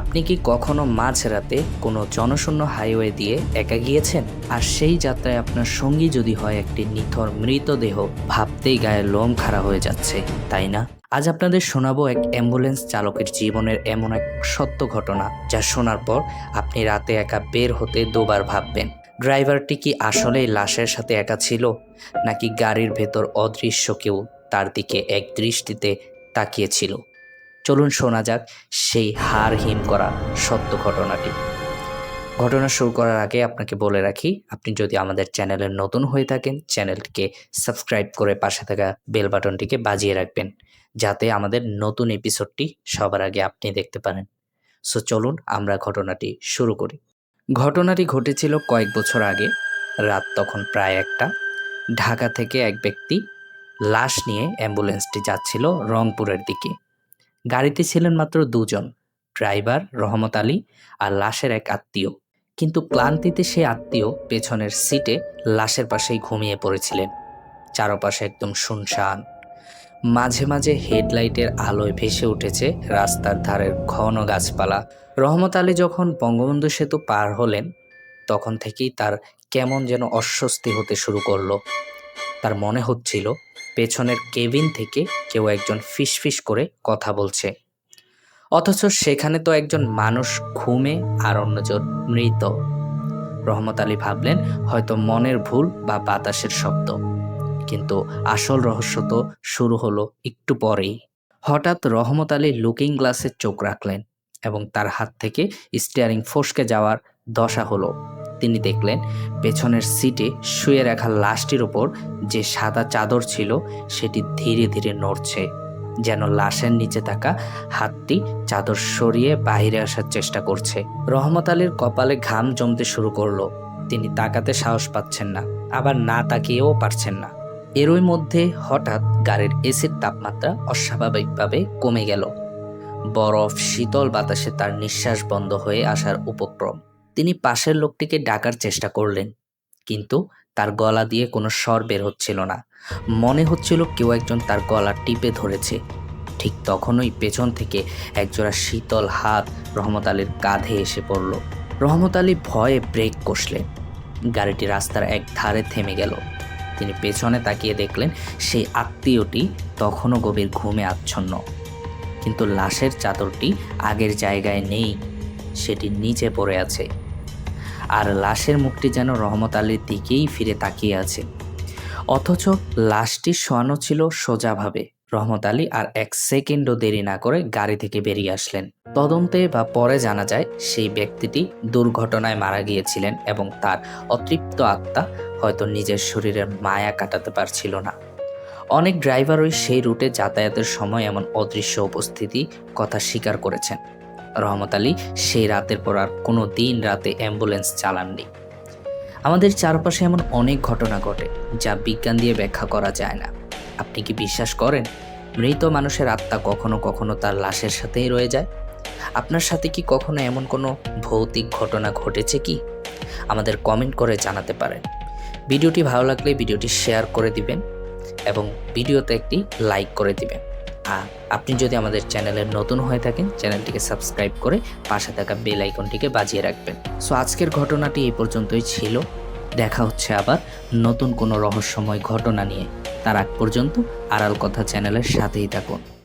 আপনি কি কখনো মাঝরাতে কোনো জনশূন্য হাইওয়ে দিয়ে একা গিয়েছেন? আর সেই যাত্রায় আপনার সঙ্গী যদি হয় একটি নিথর মৃতদেহ, ভাবতেই গায়ে লোম খাড়া হয়ে যাচ্ছে, তাই না? আজ আপনাদের শোনাবো এক অ্যাম্বুলেন্স চালকের জীবনের এমন এক সত্য ঘটনা, যা শোনার পর আপনি রাতে একা বের হতে দুবার ভাববেন। ড্রাইভারটি কি আসলেই লাশের সাথে একা ছিল, নাকি গাড়ির ভেতর অদৃশ্য কেউ তার দিকে এক দৃষ্টিতে তাকিয়েছিল? চলুন শোনা যাক সেই হার হিম করা সত্য ঘটনাটি। ঘটনা শুরু করার আগে আপনাকে বলে রাখি, আপনি যদি আমাদের চ্যানেলের নতুন হয়ে থাকেন, চ্যানেলটিকে সাবস্ক্রাইব করে পাশে থাকা বেল বাটনটিকে বাজিয়ে রাখবেন, যাতে আমাদের নতুন এপিসোডটি সবার আগে আপনি দেখতে পারেন। সো চলুন আমরা ঘটনাটি শুরু করি। ঘটনাটি ঘটেছিল কয়েক বছর আগে, রাত তখন প্রায় একটা। ঢাকা থেকে এক ব্যক্তি লাশ নিয়ে অ্যাম্বুলেন্সটি যাচ্ছিল রংপুরের দিকে। গাড়িতে ছিলেন মাত্র দুজন, ড্রাইভার রহমত আলী আর লাশের এক আত্মীয়। কিন্তু ক্লান্তিতে সে আত্মীয় পেছনের সিটে লাশের পাশেই ঘুমিয়ে পড়েছিলেন। চারপাশে একদম শুনশান। মাঝে মাঝে হেডলাইটের আলোয় ভেসে উঠেছে রাস্তার ধারের ঘন গাছপালা। রহমত আলী যখন বঙ্গবন্ধু সেতু পার হলেন, তখন থেকেই তার কেমন যেন অস্বস্তি হতে শুরু করল। তার মনে হচ্ছিল পেছনের কেবিন থেকে কেউ একজন ফিসফিস করে কথা বলছে। অথচ সেখানে তো একজন মানুষ ঘুমে আর অন্যজন মৃত। রহমত আলী ভাবলেন, হয়তো মনের ভুল বা বাতাসের শব্দ। কিন্তু আসল রহস্য তো শুরু হলো একটু পরেই। হঠাৎ রহমত আলী লুকিং গ্লাসে চোখ রাখলেন এবং তার হাত থেকে স্টিয়ারিং ফসকে যাওয়ার দশা হলো। তিনি দেখলেন পেছনের সিটে শুয়ে রাখা লাশটির ওপর যে সাদা চাদর ছিল, সেটি ধীরে ধীরে নড়ছে, যেন লাশের নিচে থাকা হাতটি চাদর সরিয়ে বাইরে আসার চেষ্টা করছে। রহমত আলীর কপালে ঘাম জমতে শুরু করল। তিনি তাকাতে সাহস পাচ্ছেন না, আবার না তাকিয়েও পারছেন না। এরই মধ্যে হঠাৎ গাড়ির এসির তাপমাত্রা অস্বাভাবিকভাবে কমে গেল। বরফ, শীতল বাতাসে তার নিঃশ্বাস বন্ধ হয়ে আসার উপক্রম। তিনি পাশের লোকটিকে ডাকার চেষ্টা করলেন, কিন্তু তার গলা দিয়ে কোনো স্বর বের হচ্ছিল না। মনে হচ্ছিল কেউ একজন তার গলা টিপে ধরেছে। ঠিক তখনই পেছন থেকে একজোড়া শীতল হাত রহমত আলীর কাঁধে এসে পড়ল। রহমত আলী ভয়ে ব্রেক কষলেন। গাড়িটি রাস্তার এক ধারে থেমে গেল। তিনি পেছনে তাকিয়ে দেখলেন, সেই আত্মীয়টি তখনও গভীর ঘুমে আচ্ছন্ন। কিন্তু লাশের চাদরটি আগের জায়গায় নেই, সেটি নিচে পড়ে আছে। আর লাশের মুখটি যেন রহমত আলীর দিকেই ফিরে তাকিয়ে আছে। অথচ লাশটি শোয়ানো ছিল সোজাভাবে। রহমত আলী আর এক সেকেন্ডও দেরি না করে গাড়ি থেকে বেরিয়ে আসলেন। তদন্তে বা পরে জানা যায়, সেই ব্যক্তিটি দুর্ঘটনায় মারা গিয়েছিলেন এবং তার অতৃপ্ত আত্মা হয়তো নিজের শরীরের মায়া কাটাতে পারছিল না। অনেক ড্রাইভারই সেই রুটে যাতায়াতের সময় এমন অদৃশ্য উপস্থিতি কথা স্বীকার করেছেন। রহমত আলী, সেই রাতের পর আর কোনো দিন রাতে অ্যাম্বুলেন্স চালাননি। আমাদের চারপাশে এমন অনেক ঘটনা ঘটে, যা বিজ্ঞান দিয়ে ব্যাখ্যা করা যায় না। আপনি কি বিশ্বাস করেন, মৃত মানুষের আত্মা কখনো কখনো তার লাশের সাথেই রয়ে যায়? আপনার সাথে কি কখনো এমন কোনো ভৌতিক ঘটনা ঘটেছে কি? আমাদের কমেন্ট করে জানাতে পারেন। ভিডিওটি ভালো লাগলে ভিডিওটি শেয়ার করে দিবেন এবং ভিডিওতে একটি লাইক করে দিবেন। আর আপনি যদি আমাদের চ্যানেলের নতুন হয়ে থাকেন, চ্যানেলটিকে সাবস্ক্রাইব করে পাশে থাকা বেল আইকনটিকে বাজিয়ে রাখবেন। সো আজকের ঘটনাটি এই পর্যন্তই ছিল। দেখা হচ্ছে আবার নতুন কোনো রহস্যময় ঘটনা নিয়ে। তার আগ পর্যন্ত আড়াল কথা চ্যানেলের সাথেই থাকুন।